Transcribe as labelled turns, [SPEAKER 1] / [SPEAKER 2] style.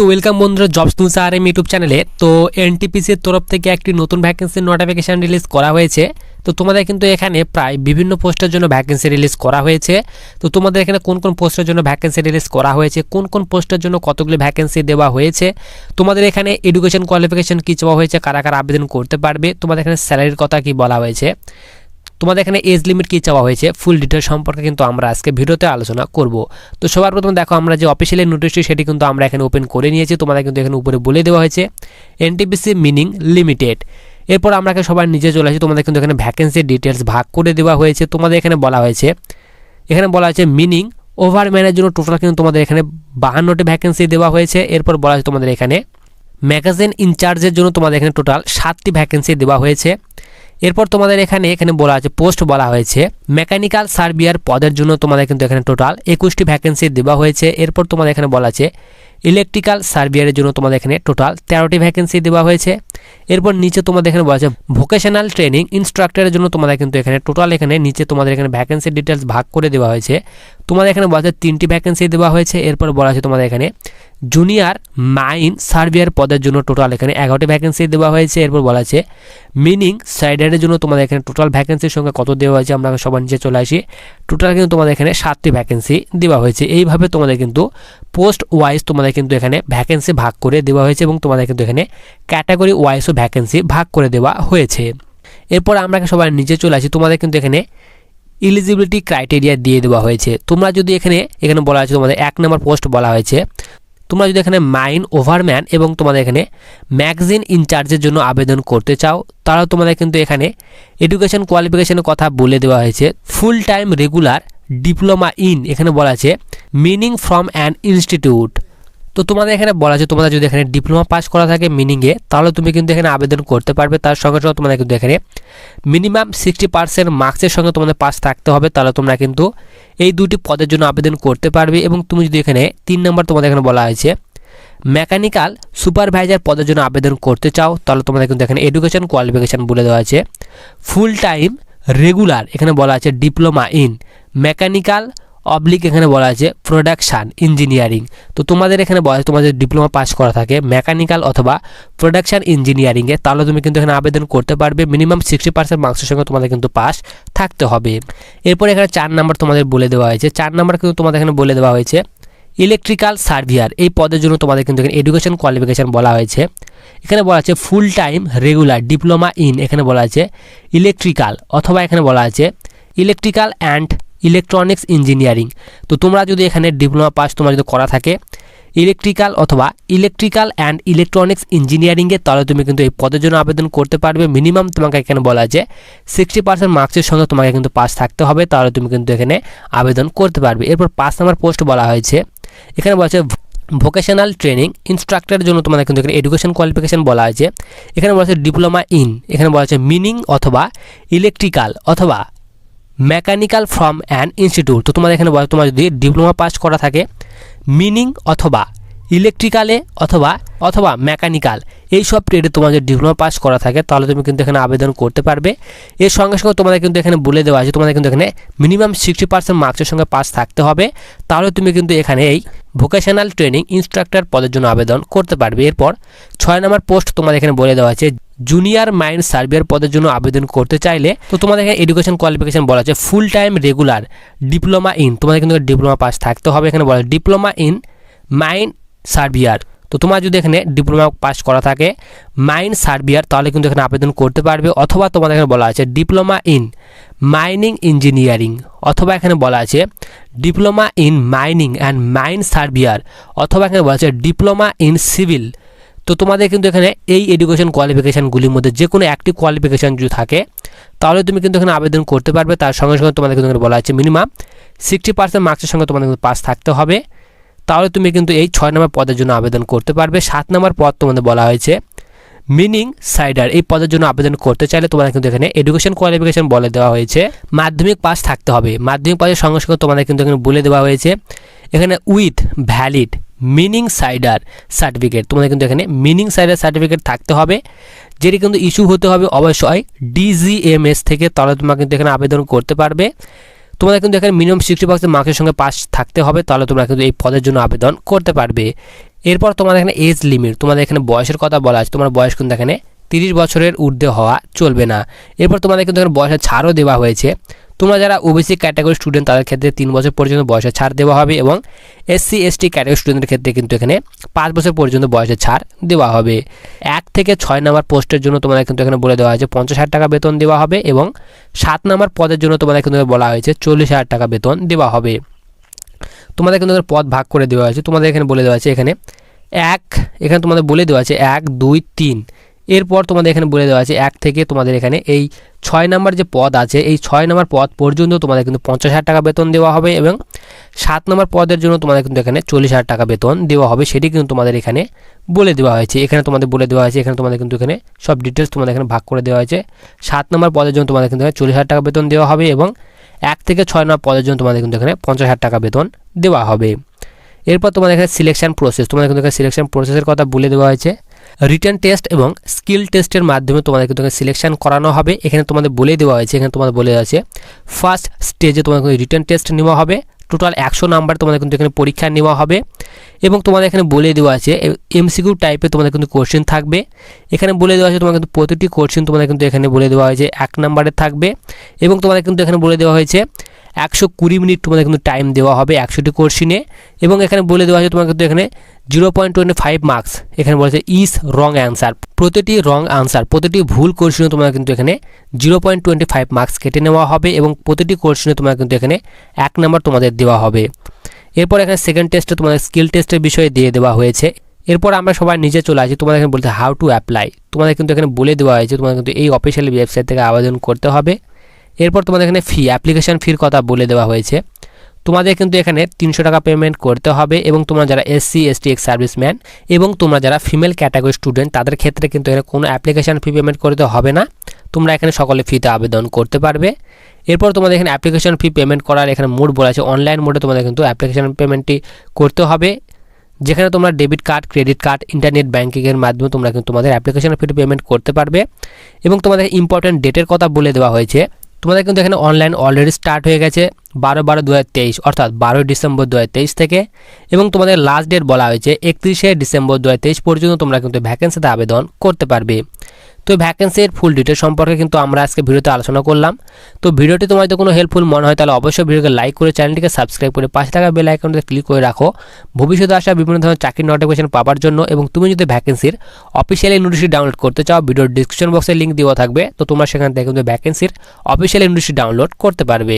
[SPEAKER 1] তো ওয়েলকাম বন্ধুরা jobs news আর এম ইউটিউব চ্যানেলে তো এনটিপিসির তরফ থেকে একটি নতুন ভ্যাকেন্সির নোটিফিকেশান রিলিজ করা হয়েছে তো তোমাদের কিন্তু এখানে প্রায় বিভিন্ন পোস্টের জন্য ভ্যাকেন্সি রিলিজ করা হয়েছে তো তোমাদের এখানে কোন কোন পোস্টের জন্য ভ্যাকেন্সি রিলিজ করা হয়েছে কোন কোন পোস্টের জন্য কতগুলি ভ্যাকেন্সি দেওয়া হয়েছে তোমাদের এখানে এডুকেশন কোয়ালিফিকেশান কী চাওয়া হয়েছে কারা কারা আবেদন করতে পারবে তোমাদের এখানে স্যালারির কথা কি বলা হয়েছে তোমাদের এখানে এজ লিমিট কী চাওয়া হয়েছে ফুল ডিটেল সম্পর্কে কিন্তু আমরা আজকে ভিডিওতে আলোচনা করব তো সবার প্রথমে দেখো আমরা যে অফিসিয়ালি নোটিশটি সেটি কিন্তু আমরা এখানে ওপেন করে নিয়েছি তোমাদের কিন্তু এখানে উপরে বলে দেওয়া হয়েছে এনটিপিসি মিনিং লিমিটেড এরপর আমরা এখানে সবার নিজে চলে আসি তোমাদের কিন্তু এখানে ভ্যাকেন্সির ডিটেলস ভাগ করে দেওয়া হয়েছে তোমাদের এখানে বলা হয়েছে এখানে বলা হয়েছে মিনিং ওভারম্যানের জন্য টোটাল কিন্তু তোমাদের এখানে বাহান্নটি ভ্যাকেন্সি দেওয়া হয়েছে এরপর বলা হয়েছে তোমাদের এখানে ম্যাগাজিন ইনচার্জের জন্য তোমাদের এখানে টোটাল সাতটি ভ্যাকেন্সি দেওয়া হয়েছে এরপর তোমাদের এখানে এখানে বলা আছে পোস্ট বলা হয়েছে মেকানিক্যাল সার্ভিয়ার পদের জন্য তোমাদের কিন্তু এখানে টোটাল একুশটি ভ্যাকেন্সি দেওয়া হয়েছে এরপর তোমাদের এখানে বলা আছে ইলেকট্রিক্যাল সার্ভিয়ারের জন্য তোমাদের এখানে টোটাল তেরোটি ভ্যাকেন্সি দেওয়া হয়েছে এরপর নিচে তোমাদের এখানে বলা আছে ভোকেশনাল ট্রেনিং ইনস্ট্রাক্টরের জন্য তোমাদের কিন্তু এখানে টোটাল এখানে নিচে তোমাদের এখানে ভ্যাকেন্সি ডিটেলস ভাগ করে দেওয়া হয়েছে তোমাদের এখানে বলা আছে তিনটি ভ্যাকেন্সি দেওয়া হয়েছে এরপর বলা আছে তোমাদের এখানে জুনিয়র মাইন সার্ভিয়ার পদের জন্য টোটাল এখানে এগারোটি ভ্যাকেন্সি দেওয়া হয়েছে এরপর বলা আছে মিনিং সাইডারের জন্য তোমাদের এখানে টোটাল ভ্যাকেন্সির সংখ্যা কত দেওয়া হয়েছে আমরা সবার নিচে চলে আসি টোটাল কিন্তু তোমাদের এখানে সাতটি ভ্যাকেন্সি দেওয়া হয়েছে এইভাবে তোমাদের কিন্তু পোস্ট ওয়াইজ তোমাদের কিন্তু এখানে ভ্যাকেন্সি ভাগ করে দেওয়া হয়েছে এবং তোমাদের কিন্তু এখানে ক্যাটাগরি ওয়াইজও ভ্যাকেন্সি ভাগ করে দেওয়া হয়েছে এরপর আমরা সবার নিচে চলে আসি তোমাদের কিন্তু এখানে ইলিজিবিলিটি ক্রাইটেরিয়া দিয়ে দেওয়া হয়েছে তোমরা যদি এখানে এখানে বলা হয়েছে তোমাদের এক নম্বর পোস্ট বলা হয়েছে তোমরা যদি এখানে মাইন ওভারম্যান এবং তোমাদের এখানে ম্যাগজিন ইনচার্জের জন্য আবেদন করতে চাও তারাও তোমাদের কিন্তু এখানে এডুকেশন কোয়ালিফিকেশনের কথা বলে দেওয়া হয়েছে full time regular diploma in এখানে বলা আছে মিনিং ফ্রম অ্যান ইনস্টিটিউট তো তোমাদের এখানে বলা আছে তোমাদের যদি এখানে ডিপ্লোমা পাস করা থাকে মিনিংয়ে তাহলে তুমি কিন্তু এখানে আবেদন করতে পারবে তার সঙ্গে সঙ্গে তোমাদের কিন্তু এখানে মিনিমাম সিক্সটি পার্সেন্ট মার্কসের সঙ্গে তোমাদের পাস থাকতে হবে তাহলে তোমরা কিন্তু এই দুটি পদের জন্য আবেদন করতে পারবে এবং তুমি যদি এখানে তিন নম্বর তোমাদের এখানে বলা হয়েছে মেকানিক্যাল সুপারভাইজার পদের জন্য আবেদন করতে চাও তাহলে তোমাদের কিন্তু এখানে এডুকেশন কোয়ালিফিকেশান বলে দেওয়া আছে ফুল টাইম রেগুলার এখানে বলা আছে ডিপ্লোমা ইন মেকানিক্যাল অবলিক এখানে বলা আছে প্রোডাকশান ইঞ্জিনিয়ারিং তো তোমাদের এখানে বলা আছে তোমাদের ডিপ্লোমা পাস করা থাকে মেকানিক্যাল অথবা প্রোডাকশান ইঞ্জিনিয়ারিংয়ে তাহলে তুমি কিন্তু এখানে আবেদন করতে পারবে মিনিমাম সিক্সটি পার্সেন্ট মার্কসের সঙ্গে তোমাদের কিন্তু পাস থাকতে হবে এরপর এখানে চার নাম্বার তোমাদের বলে দেওয়া হয়েছে চার নাম্বার কিন্তু তোমাদের এখানে বলে দেওয়া হয়েছে ইলেকট্রিক্যাল সার্ভিয়ার এই পদের জন্য তোমাদের কিন্তু এখানে এডুকেশন কোয়ালিফিকেশান বলা হয়েছে এখানে বলা আছে full time regular diploma in এখানে বলা আছে ইলেকট্রিক্যাল অথবা এখানে বলা আছে ইলেকট্রিক্যাল অ্যান্ড ইলেকট্রনিক্স ইঞ্জিনিয়ারিং তো তোমরা যদি এখানে ডিপ্লোমা পাস তোমার যদি করা থাকে ইলেকট্রিক্যাল অথবা ইলেকট্রিক্যাল অ্যান্ড ইলেকট্রনিক্স ইঞ্জিনিয়ারিংয়ে তাহলে তুমি কিন্তু এই পদের জন্য আবেদন করতে পারবে মিনিমাম তোমাকে এখানে বলা যে সিক্সটি পার্সেন্ট মার্কসের সঙ্গে তোমাকে কিন্তু পাস থাকতে হবে তাহলে তুমি কিন্তু এখানে আবেদন করতে পারবে এরপর পাঁচ নাম্বার পোস্ট বলা হয়েছে এখানে বলা হয়েছে ভোকেশনাল ট্রেনিং ইনস্ট্রাক্টরের জন্য তোমাদের কিন্তু এখানে এডুকেশন কোয়ালিফিকেশন বলা হয়েছে এখানে বলা আছে ডিপ্লোমা ইন এখানে বলা আছে মিনিং অথবা ইলেকট্রিক্যাল অথবা মেকানিক্যাল ফ্রম অ্যান্ড ইনস্টিটিউট তো তোমাদের এখানে তোমার যদি ডিপ্লোমা পাস করা থাকে মিনিং অথবা ইলেকট্রিক্যালে অথবা অথবা মেকানিক্যাল এই সব ট্রেডে তোমার যদি ডিপ্লোমা পাস করা থাকে তাহলে তুমি কিন্তু এখানে আবেদন করতে পারবে এর সঙ্গে সঙ্গে তোমাদের কিন্তু এখানে বলে দেওয়া আছে তোমাদের কিন্তু এখানে মিনিমাম সিক্সটি পার্সেন্ট মার্কসের সঙ্গে পাস থাকতে হবে তাহলে তুমি কিন্তু এখানে এই ভোকেশনাল ট্রেনিং ইনস্ট্রাক্টর পদের জন্য আবেদন করতে পারবে এরপর ছয় নম্বর পোস্ট তোমাদের এখানে বলে দেওয়া আছে জুনিয়র মাইন্ড সার্ভেয়ার পদের জন্য আবেদন করতে চাইলে তো তোমাদের এখানে এডুকেশন কোয়ালিফিকেশন বলা আছে full time regular diploma in তোমাদের কিন্তু ডিপ্লোমা পাস থাকতে হবে এখানে বলা ডিপ্লোমা ইন মাইন্ড সার্ভিয়ার তো তোমার যদি এখানে ডিপ্লোমা পাস করা থাকে মাইন সার্ভিয়ার তাহলে কিন্তু এখানে আবেদন করতে পারবে অথবা তোমাদের এখানে বলা আছে ডিপ্লোমা ইন মাইনিং ইঞ্জিনিয়ারিং অথবা এখানে বলা আছে diploma in mining and mine surveyor অথবা এখানে বলা আছে ডিপ্লোমা ইন সিভিল তো তোমাদের কিন্তু এখানে এই এডুকেশন কোয়ালিফিকেশানগুলির মধ্যে যে কোনো একটি কোয়ালিফিকেশান যদি থাকে তাহলে তুমি কিন্তু এখানে আবেদন করতে পারবে তার সঙ্গে সঙ্গে তোমাদের কিন্তু বলা আছে মিনিমাম সিক্সটি পার্সেন্ট মার্কসের সঙ্গে তোমাদের কিন্তু পাস থাকতে হবে তাহলে তুমি কিন্তু এই ছয় নম্বর পদের জন্য আবেদন করতে পারবে সাত নম্বর পদ তোমাদের বলা হয়েছে মিনিং সাইডার এই পদের জন্য আবেদন করতে চাইলে তোমাদের কিন্তু এখানে এডুকেশন কোয়ালিফিকেশন বলে দেওয়া হয়েছে মাধ্যমিক পাস থাকতে হবে মাধ্যমিক পাসের সঙ্গে সঙ্গে তোমাদের কিন্তু এখানে বলে দেওয়া হয়েছে এখানে with valid mining sirdar certificate তোমাদের কিন্তু এখানে মিনিং সাইডার সার্টিফিকেট থাকতে হবে যেটি কিন্তু ইস্যু হতে হবে অবশ্যই ডিজিএমএস থেকে তাহলে তোমরা কিন্তু এখানে আবেদন করতে পারবে তোমাদের কিন্তু এখানে মিনিমাম সিক্সটি পার্সেন্ট মার্কের সঙ্গে পাস থাকতে হবে তাহলে তোমরা কিন্তু এই পদের জন্য আবেদন করতে পারবে এরপর তোমাদের এখানে এজ লিমিট তোমাদের এখানে বয়সের কথা বলা আছে তোমার বয়স কিন্তু এখানে তিরিশ বছরের ঊর্ধ্বে হওয়া চলবে না এরপর তোমাদের কিন্তু এখানে বয়সের ছাড়ও দেওয়া হয়েছে তোমরা যারা ওবিসি ক্যাটাগরি স্টুডেন্ট তাদের ক্ষেত্রে তিন বছর পর্যন্ত বয়সে ছাড় দেওয়া হবে এবং এসসি এসটি ক্যাটাগরি স্টুডেন্টের ক্ষেত্রে কিন্তু এখানে পাঁচ বছর পর্যন্ত বয়সে ছাড় দেওয়া হবে এক থেকে ছয় নম্বর পোস্টের জন্য তোমাদের কিন্তু এখানে বলে দেওয়া হয়েছে পঞ্চাশ হাজার টাকা বেতন দেওয়া হবে এবং সাত নম্বর পদের জন্য তোমাদের কিন্তু বলা হয়েছে চল্লিশ হাজার টাকা বেতন দেওয়া হবে তোমাদের কিন্তু পদ ভাগ করে দেওয়া হয়েছে তোমাদের এখানে বলে দেওয়া হয়েছে এখানে এক এখানে তোমাদের বলে দেওয়া আছে এক দুই তিন এরপর তোমাদের এখানে বলে দেওয়া আছে এক থেকে তোমাদের এখানে এই ছয় নাম্বার যে পদ আছে এই ছয় নম্বর পদ পর্যন্ত তোমাদের কিন্তু পঞ্চাশ হাজার টাকা বেতন দেওয়া হবে এবং সাত নম্বর পদের জন্য তোমাদের কিন্তু এখানে চল্লিশ হাজার টাকা বেতন দেওয়া হবে সেটি কিন্তু তোমাদের এখানে বলে দেওয়া হয়েছে এখানে তোমাদের বলে দেওয়া হয়েছে এখানে তোমাদের কিন্তু এখানে সব ডিটেলস তোমাদের এখানে ভাগ করে দেওয়া হয়েছে সাত নম্বর পদের জন্য তোমাদের কিন্তু এখানে চল্লিশ হাজার টাকা বেতন দেওয়া হবে এবং এক থেকে ছয় নম্বর পদের জন্য তোমাদের কিন্তু এখানে পঞ্চাশ হাজার টাকা বেতন দেওয়া হবে এরপর তোমাদের এখানে সিলেকশন প্রসেস তোমাদের কিন্তু এখানে সিলেকশন প্রসেসের কথা বলে দেওয়া হয়েছে রিটার্ন টেস্ট এবং স্কিল টেস্টের মাধ্যমে তোমাদের কিন্তু সিলেকশন করানো হবে এখানে তোমাদের বলে দেওয়া হয়েছে এখানে তোমাদের বলে দেওয়া হয়েছে ফার্স্ট স্টেজে তোমাদের রিটার্ন টেস্ট নেওয়া হবে টোটাল একশো নাম্বার তোমাদের কিন্তু এখানে পরীক্ষা নেওয়া হবে এবং তোমাদের এখানে বলে দেওয়া আছে এমসিকিউ টাইপের তোমাদের কিন্তু কোশ্চেন থাকবে এখানে বলে দেওয়া আছে তোমার কিন্তু প্রতিটি কোশ্চেন তোমাদের কিন্তু এখানে বলে দেওয়া হয়েছে এক নাম্বারে থাকবে এবং তোমাদের কিন্তু এখানে বলে দেওয়া হয়েছে একশো কুড়ি মিনিট তোমাদের কিন্তু টাইম দেওয়া হবে একশোটি কোশ্চিনে এবং এখানে বলে দেওয়া হয়েছে তোমার কিন্তু এখানে zero point twenty five marks এখানে বলেছে ইস রং অ্যান্সার প্রতিটি রং আনসার প্রতিটি ভুল কোশ্চেনে তোমার কিন্তু এখানে zero point twenty five marks কেটে নেওয়া হবে এবং প্রতিটি কোশ্চেনে তোমার কিন্তু এখানে এক নম্বর তোমাদের দেওয়া হবে এরপর এখানে সেকেন্ড টেস্টে তোমাদের স্কিল টেস্টের বিষয়ে দিয়ে দেওয়া হয়েছে এরপর আমরা সবাই নিজে চলে আসি তোমাদের এখানে বলতে হাউ টু অ্যাপ্লাই তোমাদের কিন্তু এখানে বলে দেওয়া হয়েছে তোমাদের কিন্তু এই অফিসিয়াল ওয়েবসাইট থেকে আবেদন করতে হবে এরপর তোমাদের এখানে ফি অ্যাপ্লিকেশান ফির কথা বলে দেওয়া হয়েছে তোমাদের কিন্তু এখানে তিনশো টাকা পেমেন্ট করতে হবে এবং তোমরা যারা এসসি এসটি এক্স সার্ভিসম্যান এবং তোমরা যারা ফিমেল ক্যাটাগরি স্টুডেন্ট তাদের ক্ষেত্রে কিন্তু এখানে কোনো অ্যাপ্লিকেশান ফি পেমেন্ট করতে হবে না তোমরা এখানে সকলে ফিতে আবেদন করতে পারবে এরপর তোমাদের এখানে অ্যাপ্লিকেশান ফি পেমেন্ট করার এখানে মোড বলা আছে অনলাইন মোডে তোমাদের কিন্তু অ্যাপ্লিকেশান পেমেন্টটি করতে হবে যেখানে তোমরা debit card credit card internet ব্যাঙ্কিংয়ের মাধ্যমে তোমরা কিন্তু তোমাদের অ্যাপ্লিকেশন ফি পেমেন্ট করতে পারবে এবং তোমাদের ইম্পর্ট্যান্ট ডেটের কথা বলে দেওয়া হয়েছে তোমাদের কিন্তু এখানে অনলাইন অলরেডি স্টার্ট হয়ে গেছে বারো বারো দু অর্থাৎ বারোই ডিসেম্বর দু থেকে এবং তোমাদের লাস্ট ডেট বলা হয়েছে একত্রিশে ডিসেম্বর দু পর্যন্ত তোমরা কিন্তু ভ্যাকেন্সিতে আবেদন করতে পারবে তো ভ্যাকেন্সির ফুল ডিটেল সম্পর্কে কিন্তু আমরা আজকে ভিডিওতে আলোচনা করলাম তো ভিডিওটি তোমার যদি কোনো হেল্পফুল মনে হয় তাহলে অবশ্যই ভিডিওকে লাইক করে চ্যানেলটিকে সাবস্ক্রাইব করে পাশে থাকা বেল আইকনটিতে ক্লিক করে রাখো ভবিষ্যতে আসা বিভিন্ন ধরনের চাকরির নোটিফিকেশন পাওয়ার জন্য এবং তুমি যদি ভ্যাকেন্সির অফিসিয়ালি নোটিশটি ডাউনলোড করতে চাও ভিডিওর ডিসক্রিপশন বক্সে লিঙ্ক দেওয়া থাকবে তো তোমরা সেখান থেকে কিন্তু ভ্যাকেন্সির অফিসিয়ালি নোটিশটি ডাউনলোড করতে পারবে